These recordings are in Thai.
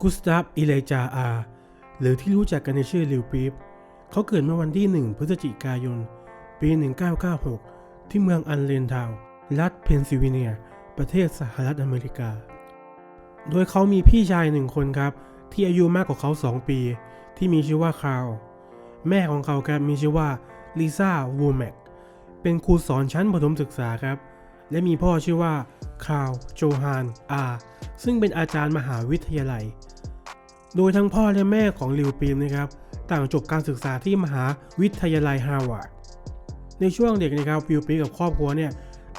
กุสตาฟอิเลจาอาหรือที่รู้จักกันในชื่อลิวปีฟเขาเกิดเมื่อวันที่ 1 พฤศจิกายน ปี 1996 ที่เมืองอันเลนทาวน์รัฐเพนซิลเวเนีย ประเทศสหรัฐอเมริกา โดยเขามีพี่ชายหนึ่งคนครับ ที่อายุมากกว่าเขา 2 ปี ที่มีชื่อว่าคาร์ลแม่ของเขาครับมีชื่อว่าลิซ่าวูแมกเป็นครูสอนชั้นประถมศึกษาครับ และมีพ่อชื่อว่าคาร์โจฮานอาซึ่งเป็นอาจารย์มหาวิทยาลัย โดยทั้งพ่อและแม่ของลิวปีมนะครับต่างจบการศึกษาที่มหาวิทยาลัยฮาร์วาร์ดในช่วงเด็กนะครับลิวปีมกับครอบครัวเนี่ย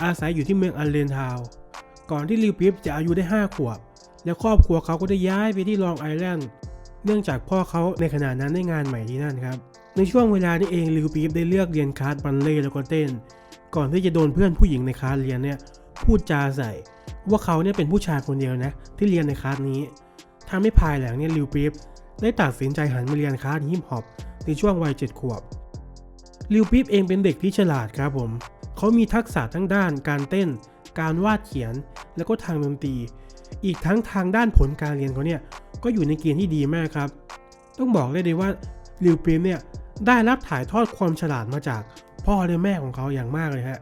อาศัยอยู่ที่เมืองอันเลนทาว ก่อนที่ลิวปีมจะอายุได้ 5 ขวบ และครอบครัวเขาก็ได้ย้ายไปที่ลองไอแลนด์เนื่องจากพ่อเขาในขณะนั้นได้งานใหม่ที่นั่นครับในช่วงเวลานี้เองลิวปีมได้เลือกเรียนคลาสบัลเล่แล้วก็เต้น ก่อนที่จะโดนเพื่อนผู้หญิงในคลาสเรียนเนี่ยพูดจาใส่ ว่าเขาเนี่ยเป็นผู้ชายคนเดียวนะที่เรียนในคลาสนี้ทำให้ภายหลังเนี่ยลิวปีฟได้ตัดสินใจหันมาเรียนคลาสฮิปฮอปในช่วงวัยเจ็ดขวบลิวปีฟเองเป็นเด็กที่ฉลาดครับผม เขามีทักษะทั้งด้านการเต้น การวาดเขียน แล้วก็ทางดนตรี อีกทั้งทางด้านผลการเรียนเขาเนี่ยก็อยู่ในเกณฑ์ที่ดีมากครับ ต้องบอกเลยดีว่าลิวปีฟเนี่ยได้รับถ่ายทอดความฉลาดมาจาก พ่อและแม่ของเขาอย่างมากเลยฮะ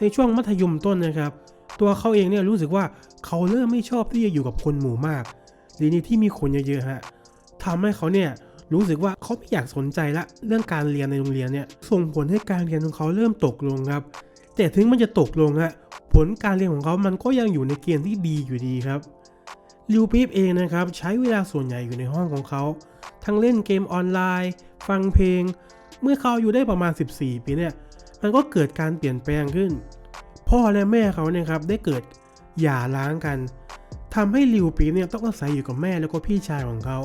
ในช่วงมัธยมต้นนะครับ ตัวเขาเองเนี่ยรู้สึกว่าเขาเริ่มไม่ชอบที่จะอยู่กับคนหมู่มากหรือในที่มีคนเยอะๆฮะทำให้เขาเนี่ยรู้สึกว่าเขาไม่อยากสนใจละเรื่องการเรียนในโรงเรียนเนี่ยส่งผลให้การเรียนของเขาเริ่มตกลงครับ แต่ถึงมันจะตกลงฮะผลการเรียนของเขามันก็ยังอยู่ในเกณฑ์ที่ดีอยู่ดีครับลิวปีฟเองนะครับใช้เวลาส่วนใหญ่อยู่ในห้องของเขา ทั้งเล่นเกมออนไลน์ ฟังเพลง เมื่อเขาอยู่ได้ประมาณ 14 ปีเนี่ยมันก็เกิดการเปลี่ยนแปลงขึ้น พ่อและแม่เขาเนี่ยครับได้เกิดหย่าร้างกันทำให้ลิวปีเนี่ยต้องอาศัยอยู่กับแม่แล้วก็พี่ชายของเขา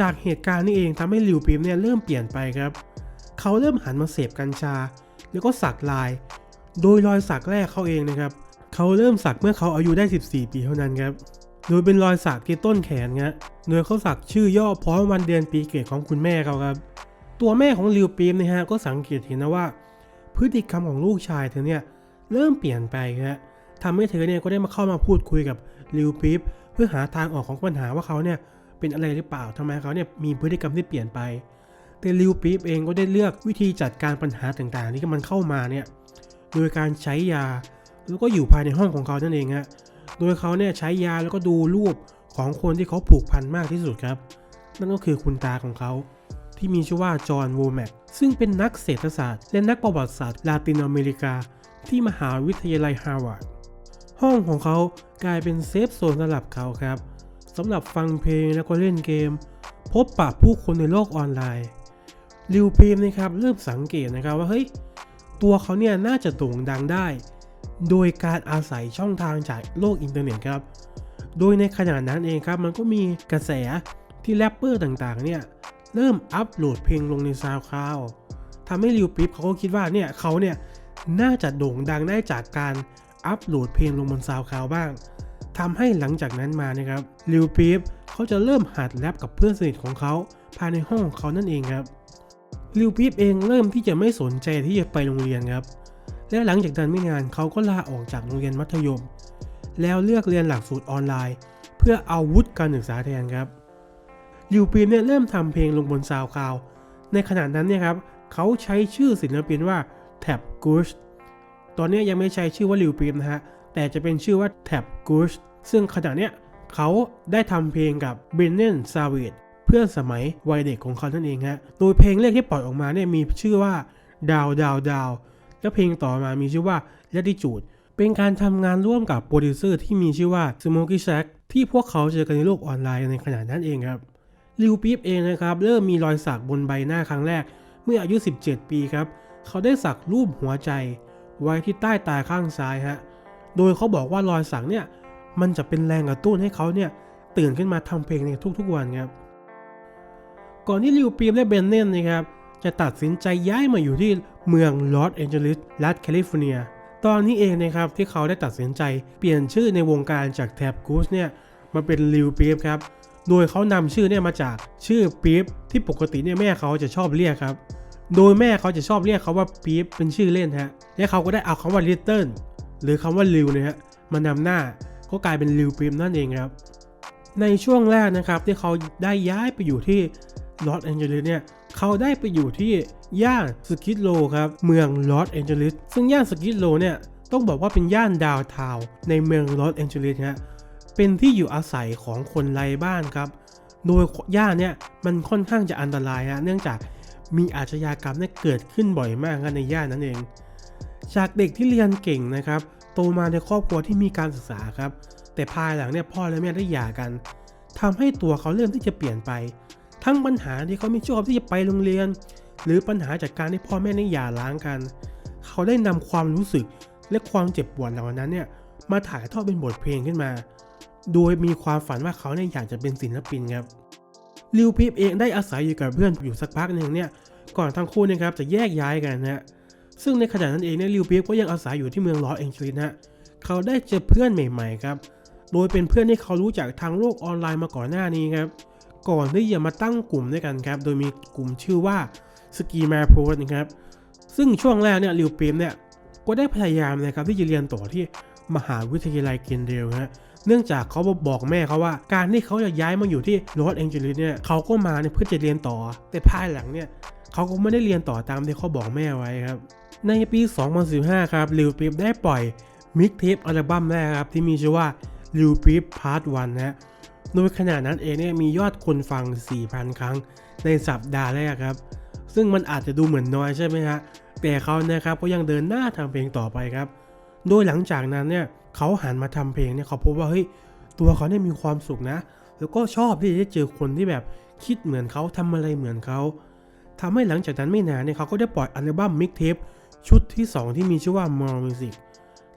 จากเหตุการณ์นี้เองทำให้ลิวปีเนี่ยเริ่มเปลี่ยนไปครับ เขาเริ่มหันมาเสพกัญชา แล้วก็สักลาย โดยรอยสักแรกเขาเองนะครับ เขาเริ่มสักเมื่อเขาอายุได้ 14 ปีเท่านั้นครับ โดยเป็นรอยสักที่ต้นแขนครับโดยเขาสักชื่อย่อพร้อมวันเดือนปีเกิดของคุณแม่เขาครับ ตัวแม่ของลิวปีฟนะฮะก็สังเกตเห็นนะว่า พฤติกรรมของลูกชายเธอเนี่ยเริ่มเปลี่ยนไปครับทำให้เธอเนี่ยก็ได้มาเข้ามาพูดคุยกับลิวปีฟเพื่อหาทางออกของปัญหาว่าเขาเนี่ยเป็นอะไรหรือเปล่าทำไมเขาเนี่ยมีพฤติกรรมที่เปลี่ยนไป แต่ลิวปีฟเองก็ได้เลือกวิธีจัดการปัญหาต่างๆ ที่มันเข้ามาเนี่ยโดยการใช้ยาแล้วก็อยู่ภายในห้องของเขานั่นเองฮะโดยเขาเนี่ยใช้ยาแล้วก็ดูรูปของคนที่เขาผูกพันมากที่สุดครับ นั่นก็คือคุณตาของเขา ที่มีชื่อว่าจอห์นโวแมกซึ่งเป็นนักเศรษฐศาสตร์ และนักประวัติศาสตร์ลาตินอเมริกา ที่มหาวิทยาลัยฮาร์วาร์ดห้องของเขากลายเป็นเซฟโซนสำหรับเขาครับสำหรับฟังเพลงแล้วก็เล่นเกม พบปะผู้คนในโลกออนไลน์ลิวพีมนะครับเริ่มสังเกตนะครับว่าเฮ้ยตัวเขาเนี่ยน่าจะโด่งดังได้ โดยการอาศัยช่องทางจากโลกอินเทอร์เน็ตครับ โดยในขณะนั้นเองครับมันก็มีกระแสที่แรปเปอร์ต่างๆเนี่ย เริ่มอัปโหลดเพลงลงในซาวคลาวทำให้ลิวปิ๊บเขาก็คิดว่าเนี่ยเขาเนี่ยน่าจะโด่งดังได้จากการอัปโหลดเพลงลงบนซาวคลาวบ้างทำให้หลังจากนั้นมานะครับลิวปิ๊บเขาจะเริ่มหัดแรปกับเพื่อนสนิทของเขาภายในห้องของเขานั่นเองครับลิวปิ๊บเองเริ่มที่จะไม่สนใจที่จะไปโรงเรียนครับและหลังจากนั้นไม่นานเขาก็ลาออกจากโรงเรียนมัธยม แล้วเลือกเรียนหลักสูตรออนไลน์ เพื่อเอาวุฒิการศึกษาแทนครับ ลิวปีนเนี่ยเริ่มทำเพลงลงบนซาวคลาวในขณะนั้นเนี่ยครับเขาใช้ชื่อศิลปินว่าแท็บกูชตอนนี้ยังไม่ใช้ชื่อว่าลิวปีนนะฮะ แต่จะเป็นชื่อว่าแท็บกูชซึ่งขณะเนี้ยเขาได้ทำเพลงกับเบนเนนซาวิดเพื่อนสมัยวัยเด็กของเขานั่นเองฮะ โดยเพลงแรกที่ปล่อยออกมาเนี่ยมีชื่อว่าดาวดาวดาวและเพลงต่อมามีชื่อว่า Latitude เป็นการทำงานร่วมกับโปรดิวเซอร์ที่มีชื่อว่า Smokey Shack ที่พวกเขาเจอกันในโลกออนไลน์ในขณะนั้นเองครับ ลิวปี๊บเองนะครับเริ่มมีรอยสักบนใบหน้าครั้งแรก เมื่ออายุ 17 ปีครับ เขาได้สักรูปหัวใจ ไว้ที่ใต้ตาข้างซ้ายฮะโดยเขาบอกว่ารอยสักเนี่ยมันจะเป็นแรงกระตุ้นให้เขาเนี่ยตื่นขึ้นมาทำเพลงในทุกๆวันครับก่อนที่ลิวปี๊บและเบนเนนนะครับจะตัดสินใจย้ายมาอยู่ที่เมืองลอสแอนเจลิสรัฐแคลิฟอร์เนีย ตอนนี้เองนะครับที่เขาได้ตัดสินใจเปลี่ยนชื่อในวงการจากแท็บกูสเนี่ยมาเป็นลิวปี๊บครับ โดยเขานำชื่อเนี่ยมาจากชื่อปี๊บที่ปกติเนี่ยแม่เขาจะชอบเรียกครับ โดยแม่เขาจะชอบเรียกเขาว่าปี๊บเป็นชื่อเล่นฮะ และเขาก็ได้เอาคำว่าลิตเติ้ลหรือคำว่าลิวเนี่ยฮะมานำหน้าก็กลายเป็นลิวปิมนั่นเองครับ ในช่วงแรกนะครับที่เขาได้ย้ายไปอยู่ที่ลอสแอนเจลิสเนี่ยเขาได้ไปอยู่ที่ย่านสกิดโลครับเมืองลอสแอนเจลิสซึ่งย่านสกิดโลเนี่ยต้องบอกว่าเป็นย่านดาวทาวในเมืองลอสแอนเจลิสฮะ เป็นที่อยู่อาศัยของคนไร้บ้านครับ โดยย่านเนี่ยมันค่อนข้างจะอันตรายฮะเนื่องจากมีอาชญากรรมเนี่ยเกิดขึ้นบ่อยมากครับในย่านนั้นเอง จากเด็กที่เรียนเก่งนะครับ โตมาในครอบครัวที่มีการศึกษาครับ แต่ภายหลังเนี่ยพ่อและแม่ได้หย่ากันทำให้ตัวเขาเริ่มที่จะเปลี่ยนไป ทั้งปัญหาที่เขาไม่ชอบที่จะไปโรงเรียน หรือปัญหาจากการที่พ่อแม่ได้หย่าร้างกัน เขาได้นำความรู้สึกและความเจ็บปวดเหล่านั้นเนี่ยมาถ่ายทอดเป็นบทเพลงขึ้นมา โดยมีความฝันว่าเขาเนี่ยอยากจะเป็นศิลปินครับลิวพีฟเองได้อาศัยอยู่กับเพื่อนอยู่สักพักหนึ่งเนี่ยก่อนทั้งคู่เนะครับจะแยกย้ายกันนะซึ่งในขณะนั้นเองเนี่ยลิวปีฟก็ยังอาศัยอยู่ที่เมืองลอสแองเจลิสนะเขาได้เจอเพื่อนใหม่ๆครับโดยเป็นเพื่อนที่เขารู้จักทางโลกออนไลน์มาก่อนหน้านี้ครับก่อนที่จะมาตั้งกลุ่มด้วยกันครับ โดยมีกลุ่มชื่อว่าสกีมาโพสนะครับ ซึ่งช่วงแรกเนี่ยลิวปีฟเนี่ยก็ได้พยายามนะครับที่จะเรียนต่อที่มหาวิทยาลัยเกนเดลฮะ เนื่องจากเขาบอกแม่เขาว่า การที่เขาจะย้ายมาอยู่ที่ลอสแองเจลิสเนี่ยเขาก็มาเนี่ยเพื่อจะเรียนต่อ แต่ภายหลังเนี่ยเขาก็ไม่ได้เรียนต่อตามที่เขาบอกแม่ไว้ครับ ในปี 2015 ครับลิวปี p ได้ปล่อยมิกเทปอัลบั้มแรกครับที่มีชื่อว่าลิวปี p พาร์ท1นะฮะโดยขณะนั้นเองเนี่ยมียอดคนฟัง 4,000 ครั้งในสัปดาห์แรกครับ ซึ่งมันอาจจะดูเหมือนน้อยใช่ไหมฮะแต่เขานะครับก็ยังเดินหน้าทำเพลงต่อไปครับ โดยหลังจากนั้นเนี่ย เขาหันมาทำเพลงเนี่ยเขาพบว่าเฮ้ยตัวเขาเนี่ยมีความสุขนะ แล้วก็ชอบที่จะได้เจอคนที่แบบคิดเหมือนเขาทำอะไรเหมือนเขาทำให้หลังจากนั้นไม่นานเนี่ยเขาก็ได้ปล่อยอัลบั้มมิกเทปชุดที่ 2 ที่มีชื่อว่า More Music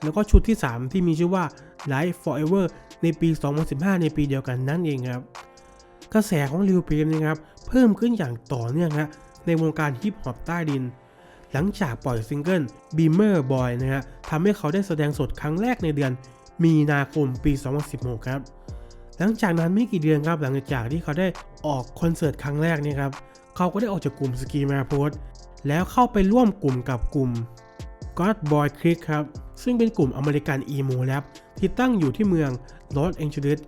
แล้วก็ชุดที่ 3 ที่มีชื่อว่า Life Forever ในปี 2015 ในปีเดียวกันนั่นเองครับ กระแสของลิวเพมนะครับ เพิ่มขึ้นอย่างต่อเนื่องฮะในวงการฮิปฮอปใต้ดิน หลังจากปล่อยซิงเกิล Beamer Boy นะฮะทำให้เขาได้แสดงสดครั้งแรกในเดือน มีนาคมปี 2016 ครับ หลังจากนั้นไม่กี่เดือนครับหลังจากที่เขาได้ออกคอนเสิร์ตครั้งแรกเนี่ยครับเขาก็ได้ออกจากกลุ่มสกีมาโพสแล้วเข้าไปร่วมกลุ่มกับกลุ่ม God Boy Click ครับ ซึ่งเป็นกลุ่มอเมริกันอีโมแรปที่ตั้งอยู่ที่เมืองลอสแองเจลิส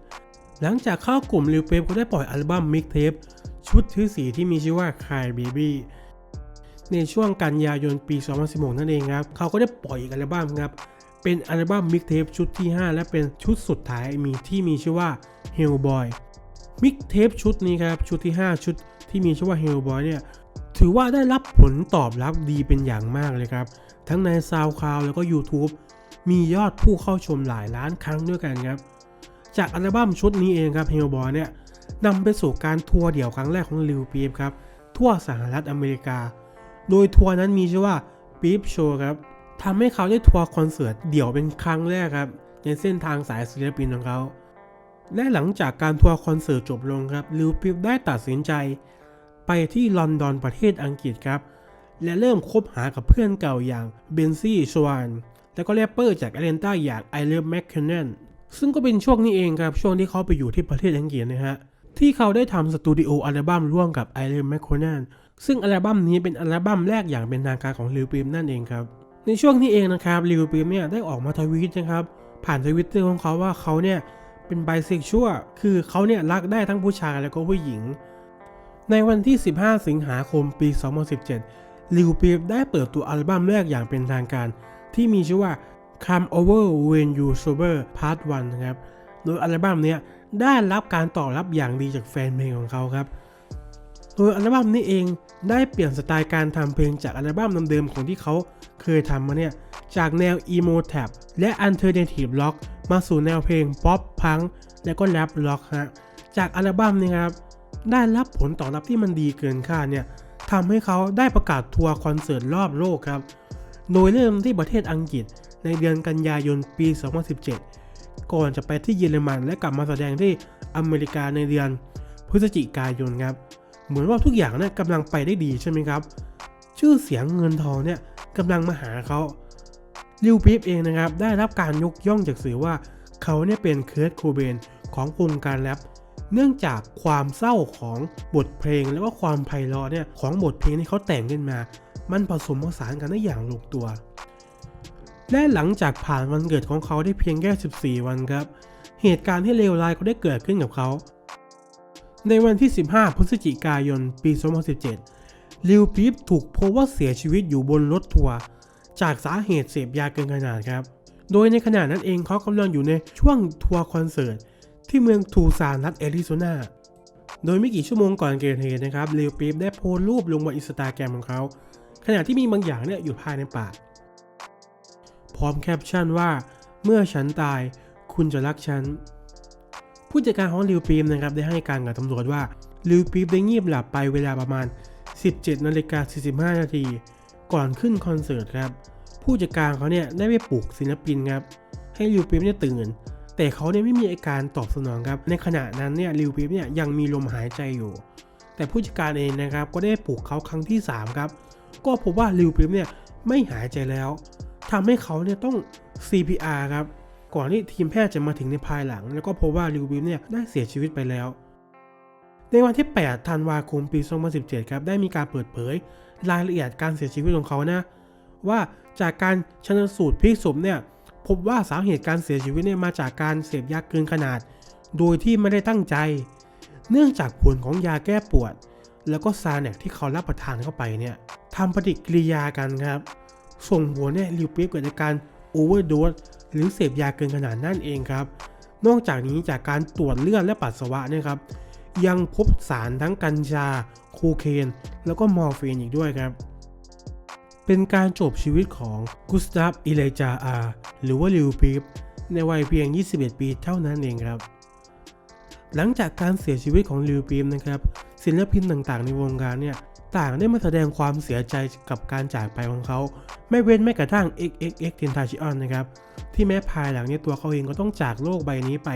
หลังจากเข้ากลุ่มลิวเปฟก็ได้ปล่อยอัลบั้มมิกเทปชุดที่สีที่มีชื่อว่า Cry Baby ในช่วงกันยายนปี 2016 นั่นเองครับ เขาก็ได้ปล่อยอีกอัลบั้มครับ เป็นอัลบั้มมิกเทปชุดที่ 5 และเป็นชุดสุดท้ายมีที่มีชื่อว่า Hellboy มิกเทปชุดนี้ครับ ชุดที่ 5 ชุดที่มีชื่อว่า Hellboy เนี่ยถือว่าได้รับผลตอบรับดีเป็นอย่างมากเลยครับ ทั้งใน SoundCloud แล้วก็ YouTube มียอดผู้เข้าชมหลายล้านครั้งด้วยกันครับ จากอัลบั้มชุดนี้เองครับ Hellboy เนี่ยนำไปสู่การทัวร์เดี่ยวครั้งแรกของลิวปีฟครับ ทั่วสหรัฐอเมริกา โดยทัวร์นั้นมีชื่อว่า Beep Show ครับทำให้เขาได้ทัวร์คอนเสิร์ตเดี่ยวเป็นครั้งแรกครับในเส้นทางสายศิลปินของเขา และหลังจากการทัวร์คอนเสิร์ตจบลงครับลิวปิฟได้ตัดสินใจ ไปที่ลอนดอนประเทศอังกฤษครับ และเริ่มคบหากับเพื่อนเก่าอย่างเบนซี่ชวานและก็แรปเปอร์จากแอตแลนตาอย่างไอเลฟแมคเคนนซึ่งก็เป็นช่วงนี้เองครับ ช่วงที่เขาไปอยู่ที่ประเทศอังกฤษนะฮะที่เขาได้ทำสตูดิโออัลบั้มร่วมกับไอเลฟแมคเคนน ซึ่งอัลบั้มนี้เป็นอัลบั้มแรกอย่างเป็นทางการของลิวปิมนั่นเองครับ ในช่วงนี้เองนะครับลิวปิมเนี่ยได้ออกมาทวีตนะครับ ผ่านทวิตเตอร์ของเขาว่าเขาเนี่ยเป็นไบเซ็กชวลคือเขาเนี่ยรักได้ทั้งผู้ชายแล้วก็ผู้หญิง ในวันที่ 15 สิงหาคมปี 2017 ลิวปีฟได้เปิดตัวอัลบั้มแรกอย่างเป็นทางการ ที่มีชื่อว่า Come Over When You Sober Part 1 นะครับ โดยอัลบั้มเนี้ยได้รับการตอบรับอย่างดีจากแฟนเพลงของเขาครับ โดยอัลบั้มนี้เองได้เปลี่ยนสไตล์การทำเพลงจากอัลบั้มเดิมๆของที่เขาเคยทำมาเนี่ยจากแนว emo tap และ alternative rock มาสู่แนวเพลง pop punk และก็ rap rock ฮะจากอัลบั้มนี้ครับได้รับผลตอบรับที่มันดีเกินคาดเนี่ยทำให้เขาได้ประกาศทัวร์คอนเสิร์ตรอบโลกครับ โดยเริ่มที่ประเทศอังกฤษในเดือนกันยายนปี 2017 ก่อนจะไปที่เยอรมันและกลับมาแสดงที่อเมริกาในเดือนพฤศจิกายนครับ เหมือนว่าทุกอย่างเนี่ยกำลังไปได้ดีใช่ไหมครับ ชื่อเสียงเงินทองเนี่ยกำลังมาหาเขาลิวปีฟเองนะครับ ได้รับการยกย่องจากสื่อว่าเขาเนี่ยเป็นเคิร์ตโคเบนของวงการแรปเนื่องจากความเศร้าของบทเพลง และว่าความไพเราะเนี่ยของบทเพลงที่เขาแต่งขึ้นมา มันผสมผสานกันได้อย่างลงตัว และหลังจากผ่านวันเกิดของเขาได้เพียงแค่ 14 วันครับ เหตุการณ์ที่เลวร้ายก็ได้เกิดขึ้นกับเขา ในวันที่ 15 พฤศจิกายน ปี 2017 ลิวปี๊บถูกพบว่าเสียชีวิตอยู่บนรถทัวร์จากสาเหตุเสพยาเกินขนาดครับ โดยในขณะนั้นเองเขากำลังอยู่ในช่วงทัวร์คอนเสิร์ตที่เมืองทูซานรัฐแอริโซนา โดยไม่กี่ชั่วโมงก่อนเกิดเหตุนะครับลิวปี๊บได้โพสต์รูปลงบนอินสตาแกรมของเขา ขณะที่มีบางอย่างเนี่ยอยู่ภายในป่ากพร้อมแคปชั่นว่า เมื่อฉันตาย คุณจะรักฉัน ผู้จัดการของลิวปี๊บนะครับได้ให้การกับตำรวจว่าลิวปี๊บได้งีบหลับไปเวลาประมาณ 17นาฬิกา45นาทีก่อนขึ้นคอนเสิร์ตครับ ผู้จัดการเขาเนี่ยได้ไปปลุกศิลปินครับให้ลิวปี๊บเนี่ยตื่น แต่เขาเนี่ยไม่มีอาการตอบสนองครับ ในขณะนั้นเนี่ยลิวปี๊บเนี่ยยังมีลมหายใจอยู่ แต่ผู้จัดการเองนะครับก็ได้ปลุกเขาครั้งที่ 3 ครับ ก็พบว่าลิวปี๊บเนี่ยไม่หายใจแล้วทำให้เขาเนี่ยต้อง CPR ครับ ก่อนที่ทีมแพทย์จะมาถึงในภายหลัง แล้วก็พบว่าลิวบิมเนี่ยได้เสียชีวิตไปแล้ว ในวันที่ 8 ธันวาคมปี 2017 ครับได้มีการเปิดเผย รายละเอียดการเสียชีวิตของเขานะว่าจากการชันสูตรพลิกศพเนี่ยพบว่าสาเหตุการเสียชีวิตเนี่ยมาจากการเสพยาเกินขนาด โดยที่ไม่ได้ตั้งใจ เนื่องจากผลของยาแก้ปวด แล้วก็ซาแนกที่เขารับประทานเข้าไปเนี่ยทำปฏิกิริยากันครับ ส่งผลเนี่ยลิวปี๊บเกิดอาการโอเวอร์โดส หรือเสพยาเกินขนาดนั่นเองครับ นอกจากนี้จากการตรวจเลือดและปัสสาวะเนี่ยครับ ยังพบสารทั้งกัญชา โคเคน แล้วก็มอร์ฟีนอีกด้วยครับ เป็นการจบชีวิตของกุสตาฟอิเลจาอาหรือว่าลิวปี๊บในวัยเพียง 21 ปีเท่านั้นเองครับ หลังจากการเสียชีวิตของลิวปี๊บนะครับศิลปินต่างๆ ในวงการเนี่ย ต่างได้มาแสดงความเสียใจกับการจากไปของเขา ไม่เว้นแม้กระทั่ง XXX Tentacion นะครับ ที่แม้ภายหลังนี่ยตัวเขาเองก็ต้องจากโลกใบนี้ไป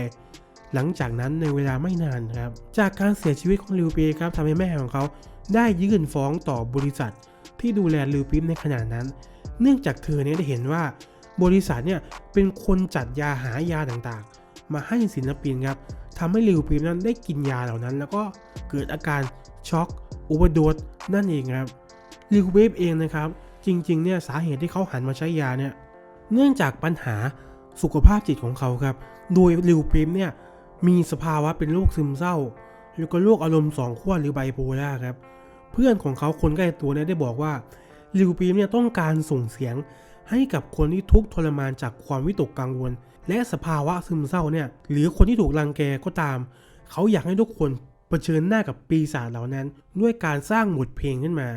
หลังจากนั้นในเวลาไม่นานครับ จากการเสียชีวิตของลิวปีครับทำให้แม่ของเขาได้ยื่นฟ้องต่อบริษัท ที่ดูแลลิวปีในขณะนั้น เนื่องจากเธอเนี่ยได้เห็นว่า บริษัทเนี่ยเป็นคนจัดยาหายาต่างๆ มาให้ศิลปินครับทำให้ลิวปีนั้นได้กินยาเหล่านั้น แล้วก็เกิดอาการช็อก อุบัติโดสนั่นเองครับลิวเวฟเองนะครับ จริงๆเนี่ยสาเหตุที่เขาหันมาใช้ยาเนี่ยเนื่องจากปัญหาสุขภาพจิตของเขาครับ โดยลิวปิมเนี่ยมีสภาวะเป็นโรคซึมเศร้า แล้วก็โรคอารมณ์สองขั้วหรือไบโพล่าครับเพื่อนของเขาคนใกล้ตัวเนี่ยได้บอกว่าลิวปิมเนี่ยต้องการส่งเสียงให้กับคนที่ทุกข์ทรมานจากความวิตกกังวล และสภาวะซึมเศร้าเนี่ยหรือคนที่ถูกรังแกก็ตาม เขาอยากให้ทุกคน ชิญหน้ากับปีศาจเหล่านั้น ด้วยการสร้างบทเพลงขึ้นมา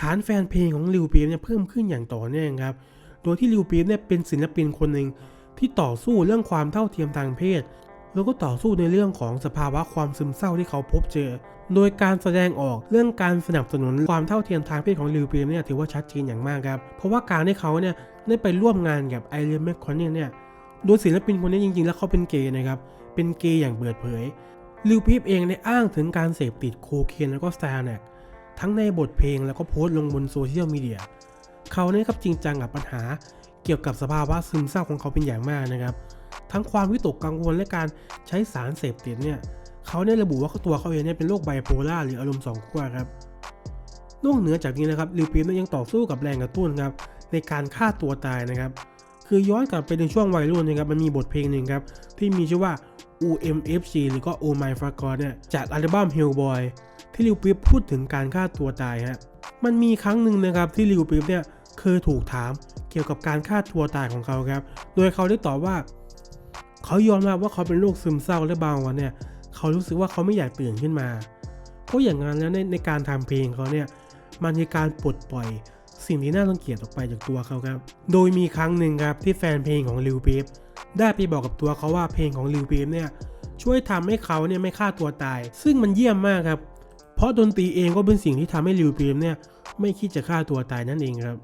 ฐานแฟนเพลงของลิวปีมเนี่ยเพิ่มขึ้นอย่างต่อเนื่องครับ โดยที่ลิวปีฟเนี่ยเป็นศิลปินคนหนึ่งที่ต่อสู้เรื่องความเท่าเทียมทางเพศ แล้วก็ต่อสู้ในเรื่องของสภาวะความซึมเศร้าที่เขาพบเจอ โดยการแสดงออกเรื่องการสนับสนุนความเท่าเทียมทางเพศของลิวปีฟเนี่ยถือว่าชัดเจนอย่างมากครับ เพราะว่าการที่เขาเนี่ยได้ไปร่วมงานกับไอเรียนแมคคอนเนลเนี่ยโดยศิลปินคนนี้จริงๆ แล้วเขาเป็นเกย์นะครับ เป็นเกย์อย่างเปิดเผย ลิวปีฟเองได้อ้างถึงการเสพติดโคเคนแล้วก็สตารแนกทั้งในบทเพลงแล้วก็โพสต์ลงบนโซเชียลมีเดีย เขาเนี่ยครับจริงจังกับปัญหาเกี่ยวกับสภาวะซึมเศร้าของเขาเป็นอย่างมากนะครับ ทั้งความวิตกกังวลและการใช้สารเสพติดเนี่ย เขาได้ระบุว่าตัวเขาเองเนี่ยเป็นโรคไบโพล่าหรืออารมณ์สองขั้วครับ นอกเหนือจากนี้นะครับลิวปีนยังต่อสู้กับแรงกระตุ้นครับในการฆ่าตัวตายนะครับ คือย้อนกลับไปในช่วงวัยรุ่นนะครับมันมีบทเพลงหนึ่งครับที่มีชื่อว่า UMFG หรือก็ Oh My f a g o t เนี่ยจากอัลบั้ม Hellboy ที่ลิวปี๊บพูดถึงการฆ่าตัวตายฮะ มันมีครั้งหนึ่งนะครับที่ลิวปี๊บเนี่ยเคยถูกถามเกี่ยวกับการฆ่าตัวตายของเขาครับ โดยเขาได้ตอบว่า เขายอมรับว่าเขาเป็นโรคซึมเศร้าและบางวันเนี่ย เขารู้สึกว่าเขาไม่อยากตื่นขึ้นมา เพราะอย่างนั้นแล้วในในการทำเพลงเขาเนี่ย มันมีการปลดปล่อยสิ่งที่น่ารังเกียจออกไปจากตัวเขาครับ โดยมีครั้งหนึ่งครับที่แฟนเพลงของลิวปี๊บ ได้ไปบอกกับตัวเขาว่าเพลงของลิวปี๊บเนี่ยช่วยทำให้เขาเนี่ยไม่ฆ่าตัวตาย ซึ่งมันเยี่ยมมากครับ เพราะดนตรีเองก็เป็นสิ่งที่ทำให้ลิวปีมเนี่ยไม่คิดจะฆ่าตัวตายนั่นเองครับ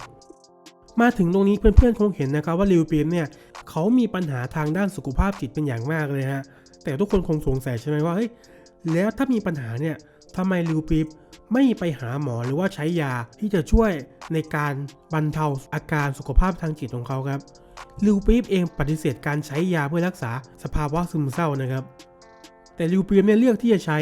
มาถึงตรงนี้เพื่อนๆคงเห็นนะครับว่าลิวปีมเนี่ยเขามีปัญหาทางด้านสุขภาพจิตเป็นอย่างมากเลยฮะแต่ทุกคนคงสงสัยใช่ไหมว่าเฮ้ยแล้วถ้ามีปัญหาเนี่ยทำไมลิวปีม ไม่ไปหาหมอหรือว่าใช้ยาที่จะช่วยในการบรรเทาอาการสุขภาพทางจิตของเขาครับลิวปีมเองปฏิเสธการใช้ยาเพื่อรักษาสภาวะซึมเศร้านะครับ แต่ลิวปีมเนี่ยเลือกที่จะใช้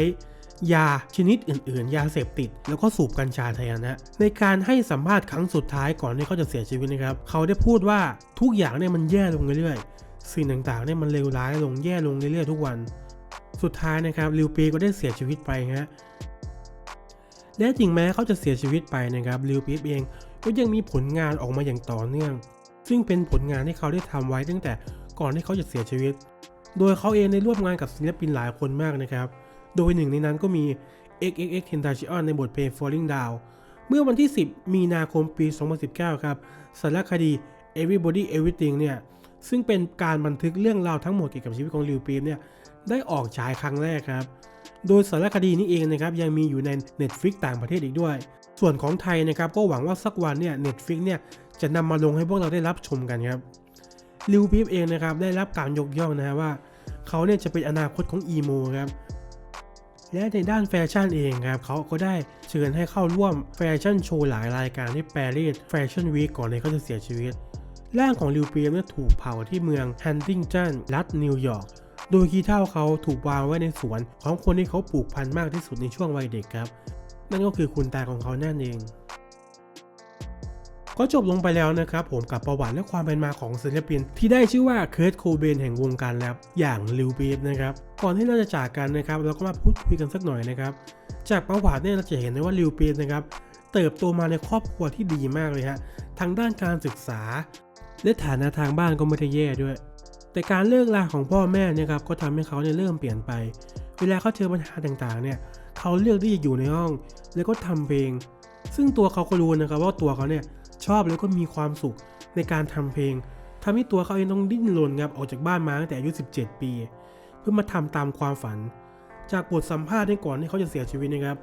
ยาชนิดอื่น ๆ ยาเสพติด แล้วก็สูบกัญชาแทนนะ ในการให้สัมภาษณ์ครั้งสุดท้ายก่อนที่เขาจะเสียชีวิตนะครับ เขาได้พูดว่าทุกอย่างเนี่ยมันแย่ลงเรื่อยๆ สิ่งต่างๆเนี่ยมันเลวร้ายลงแย่ลงเรื่อยๆ ทุกวัน สุดท้ายนะครับลิวปีก็ได้เสียชีวิตไปฮะ และถึงแม้เขาจะเสียชีวิตไปนะครับลิวปีเองก็ยังมีผลงานออกมาอย่างต่อเนื่อง ซึ่งเป็นผลงานที่เขาได้ทำไว้ตั้งแต่ก่อนที่เขาจะเสียชีวิต โดยเขาเองได้ร่วมงานกับศิลปินหลายคนมากนะครับ โดยหนึ่งในนั้นก็มี XXX Tentacion ในบทเพลง Falling Down เมื่อวันที่ 10 มีนาคมปี 2019 ครับสารคดี Everybody Everything เนี่ยซึ่งเป็นการบันทึกเรื่องราวทั้งหมดเกี่ยวกับชีวิตของลิวปีมเนี่ยได้ออกฉายครั้งแรกครับ โดยสารคดีนี้เองนะครับยังมีอยู่ใน Netflix ต่างประเทศอีกด้วย ส่วนของไทยนะครับก็หวังว่าสักวันเนี่ย Netflix เนี่ยจะนำมาลงให้พวกเราได้รับชมกันครับลิวปีฟเองนะครับได้รับการยกย่องนะฮะว่า เขาเนี่ยจะเป็นอนาคตของอีโมครับและในด้านแฟชั่นเองครับเขาก็ได้เชิญให้เข้าร่วมแฟชั่นโชว์หลายรายการที่ปารีสแฟชั่นวีคก่อนที่เขาจะเสียชีวิต ร่างของลิวปีฟเนี่ยถูกเผาที่เมืองฮันติงตันรัฐนิวยอร์ก โดยขี้เท่าเขาถูกวางไว้ในสวนของคนที่เขาปลูกพันธุ์มากที่สุดในช่วงวัยเด็กครับ นั่นก็คือคุณตาของเขานั่นเอง ก็จบลงไปแล้วนะครับผมกับประวัติและความเป็นมาของศิลปิน ที่ได้ชื่อว่าเคิร์ตโคเบนแห่งวงการแรปอย่างลิวปีฟนะครับ ก่อนที่เราจะจากกันนะครับ เราก็มาพูดคุยกันสักหน่อยนะครับ จากประวัติเนี่ยเราจะเห็นได้ว่าลิวปีฟนะครับเติบโตมาในครอบครัวที่ดีมากเลยฮะทางด้านการศึกษา และฐานะทางบ้านก็ไม่ได้แย่ด้วย แต่การเลิกลาของพ่อแม่เนี่ยครับก็ทำให้เขาเนี่ยเริ่มเปลี่ยนไป เวลาเขาเจอปัญหาต่างๆเนี่ยเขาเลือกที่จะอยู่ในห้อง แล้วก็ทำเพลง ซึ่งตัวเขาก็รู้นะครับว่าตัวเขาเนี่ยชอบแล้วก็มีความสุขในการทำเพลงทำให้ตัวเขาเองต้องดิ้นรนครับออกจากบ้านมาตั้งแต่อายุ 17 ปี เพื่อมาทำตามความฝัน จากบทสัมภาษณ์ในก่อนที่เขาจะเสียชีวิตนะครับ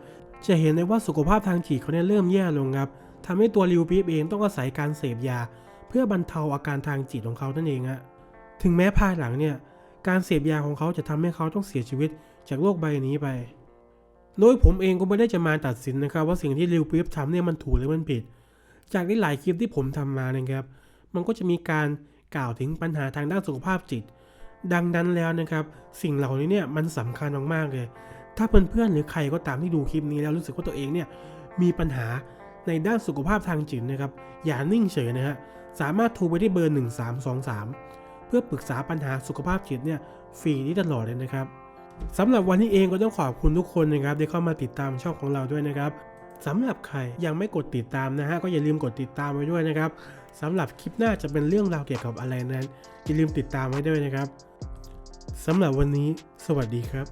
จะเห็นได้ว่าสุขภาพทางจิตเขาเนี่ยเริ่มแย่ลงครับทำให้ตัวลิวปีฟเองต้องอาศัยการเสพยา เพื่อบรรเทาอาการทางจิตของเขานั่นเองฮะ ถึงแม้ภายหลังเนี่ย การเสพยาของเขาจะทำให้เขาต้องเสียชีวิตจากโลกใบนี้ไป โดยผมเองก็ไม่ได้จะมาตัดสินนะครับ ว่าสิ่งที่ลิวปีฟทำเนี่ยมันถูกหรือมันผิด จากที่หลายคลิปที่ผมทำมานะครับ มันก็จะมีการกล่าวถึงปัญหาทางด้านสุขภาพจิต ดังนั้นแล้วนะครับ สิ่งเหล่านี้เนี่ยมันสำคัญมากๆเลย ถ้าเพื่อนๆหรือใครก็ตามที่ดูคลิปนี้แล้วรู้สึกว่าตัวเองเนี่ยมีปัญหาในด้านสุขภาพทางจิตนะครับ อย่านิ่งเฉยนะฮะ สามารถโทรไปที่เบอร์ 1323 เพื่อปรึกษาปัญหาสุขภาพจิตเนี่ยฟรีนี่ตลอดเลยนะครับสำหรับวันนี้เองก็ต้องขอบคุณทุกคนนะครับที่เข้ามาติดตามช่องของเราด้วยนะครับสำหรับใครยังไม่กดติดตามนะฮะก็อย่าลืมกดติดตามไว้ด้วยนะครับสำหรับคลิปหน้าจะเป็นเรื่องราวเกี่ยวกับอะไรนั้นอย่าลืมติดตามไว้ด้วยนะครับสำหรับวันนี้ สวัสดีครับ